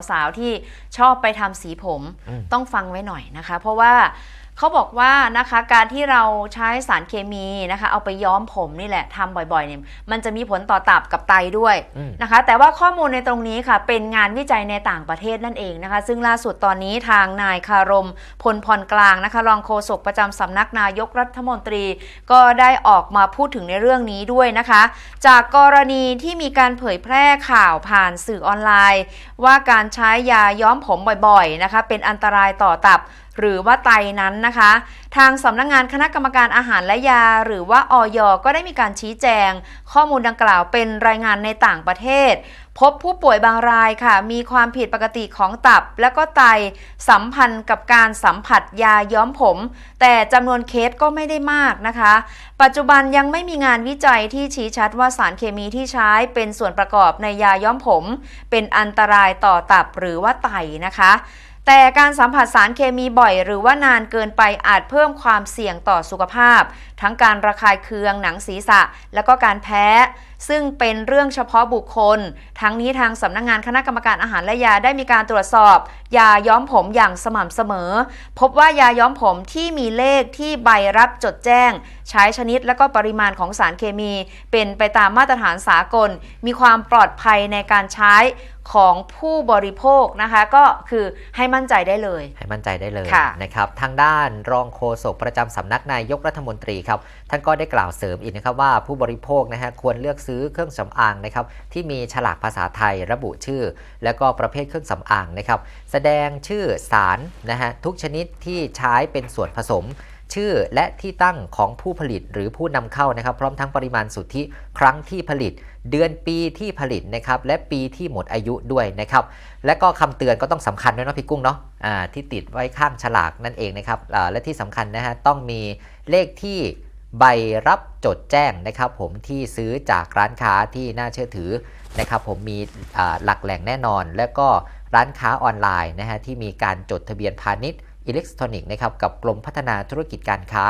สาวที่ชอบไปทำสีผมอืมต้องฟังไว้หน่อยนะคะ เพราะว่า เขาบอกว่านะคะการที่เราใช้สารเคมีนะคะเอาไปย้อมผมนี่แหละทำบ่อยๆเนี่ยมันจะมีผลต่อตับกับไตด้วยอืมนะคะ แต่ว่าข้อมูลในตรงนี้ค่ะ เป็นงานวิจัยในต่างประเทศนั่นเองนะคะ ซึ่งล่าสุดตอนนี้ทางนายคารม พลพรกลางนะคะรองโฆษกประจำสำนักนายกรัฐมนตรี ก็ได้ออกมาพูดถึงในเรื่องนี้ด้วยนะคะ จากกรณีที่มีการเผยแพร่ข่าวผ่านสื่อออนไลน์ ว่าการใช้ยาย้อมผมบ่อยๆนะคะ เป็นอันตรายต่อตับ หรือว่าไตนั้นนะคะ ทางสำนักงงานคณะกรรมการอาหารและยา หรือว่าออยก็ได้มีการชี้แจง ข้อมูลดังกล่าวเป็นรายงานในต่างประเทศ พบผู้ป่วยบางรายค่ะ มีความผิดปกติของตับ และก็ไตสัมพันธ์กับการสัมผัสยาย้อมผม แต่จำนวนเคสก็ไม่ได้มากนะคะ ปัจจุบันยังไม่มีงานวิจัยที่ชี้ชัดว่าสารเคมีที่ใช้เป็นส่วนประกอบในยาย้อมผม เป็นอันตรายต่อตับหรือว่าไตนะคะ แต่การสัมผัสสารเคมีบ่อยหรือว่านานเกินไปอาจเพิ่มความเสี่ยงต่อสุขภาพ ทั้งการระคายเคืองหนังศีรษะ แล้วก็การแพ้ ซึ่งเป็นเรื่องเฉพาะบุคคล ทั้งนี้ทางสำนักงงานคณะกรรมการอาหารและยาได้มีการตรวจสอบ ยาย้อมผมอย่างสม่ำเสมอ พบว่ายาย้อมผมที่มีเลขที่ใบรับจดแจ้ง ใช้ชนิดและก็ปริมาณของสารเคมี เป็นไปตามมาตรฐานสากล มีความปลอดภัยในการใช้ ของผู้บริโภคนะคะก็คือให้มั่นใจได้เลย ให้มั่นใจได้เลยค่ะนะครับทางด้านรองโฆษกประจำสำนักนายกรัฐมนตรีครับท่านก็ได้กล่าวเสริมอีกนะครับว่าผู้บริโภคนะฮะควรเลือกซื้อเครื่องสำอางนะครับที่มีฉลากภาษาไทยระบุชื่อ และก็ประเภทเครื่องสำอางนะครับแสดงชื่อสารนะฮะทุกชนิดที่ใช้เป็นส่วนผสม ชื่อและที่ตั้งของผู้ผลิตหรือผู้นำเข้านะครับ พร้อมทั้งปริมาณสุทธิครั้งที่ผลิต เดือนปีที่ผลิตนะครับและปีที่หมดอายุด้วยนะครับ และก็คำเตือนก็ต้องสำคัญด้วยนะพี่กุ้งเนาะอ่าที่ติดไว้ข้างฉลากนั่นเองนะครับและที่สำคัญนะฮะต้องมีเลขที่ใบรับจดแจ้งนะครับผมที่ซื้อจากร้านค้าที่น่าเชื่อถือนะครับผมมีหลักแหล่งแน่นอน และก็ร้านค้าออนไลน์นะฮะที่มีการจดทะเบียนพาณิชย์ อิเล็กทรอนิกส์นะครับกับกรมพัฒนาธุรกิจการค้า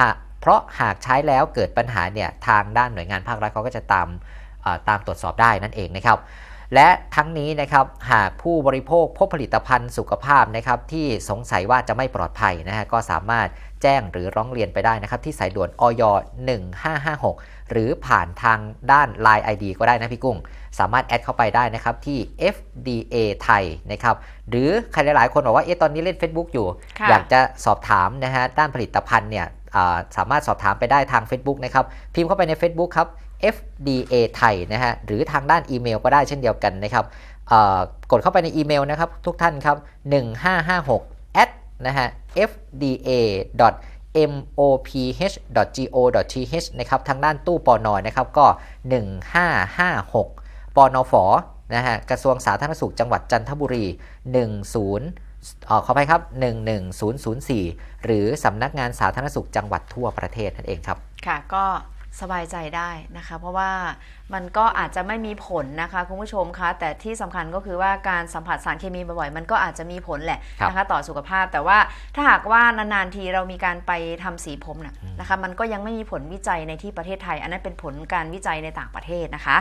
หากเพราะหากใช้แล้วเกิดปัญหาเนี่ยทางด้านหน่วยงานภาครัฐเขาก็จะตามตามตรวจสอบได้นั่นเองนะครับ และทั้งนี้นะครับหากผู้บริโภคพบผลิตภัณฑ์สุขภาพนะครับที่สงสัยว่าจะไม่ปลอดภัยนะฮะก็สามารถ แจ้งหรือร้องเรียนไปได้นะครับ ที่สายด่วนอย1556 หรือผ่านทางด้าน Line ID ก็ได้นะพี่กุ้ง สามารถแอดเข้าไปได้นะครับที่ FDA ไทยนะครับ หรือใครหลาย ๆ คนบอกว่าเอ๊ะตอนนี้เล่น Facebook อยู่ค่ะอยากจะสอบถามนะฮะด้านผลิตภัณฑ์เนี่ยอ่าสามารถสอบถามไปได้ทาง Facebook นะครับ พิมพ์เข้าไปใน Facebook ครับ FDA ไทยนะฮะหรือทางด้านอีเมลก็ได้เช่นเดียวกันนะครับเอ่อกดเข้าไปในอีเมลนะครับ ทุกท่านครับ 1556 at นะฮะ fda moph.go.th นะครับทางด้านตู้ปอนอนะครับก็ 1556ปอนอฝอนะฮะกระทรวงสาธารณสุขจังหวัดจันทบุรี 10ออขออภัยครับ 11004 หรือสำนักงานสาธารณสุขจังหวัดทั่วประเทศนั่นเองครับ ค่ะ ก็ สบายใจได้นะคะ เพราะว่ามันก็อาจจะไม่มีผลนะคะคุณผู้ชมคะแต่ที่สำคัญก็คือว่าการสัมผัสสารเคมีบ่อยๆมันก็อาจจะมีผลแหละครับนะคะต่อสุขภาพ แต่ว่าถ้าหากว่านานๆทีเรามีการไปทำสีผมน่ะนะคะ มันก็ยังไม่มีผลวิจัยในที่ประเทศไทย อันนั้นเป็นผลการวิจัยในต่างประเทศนะคะ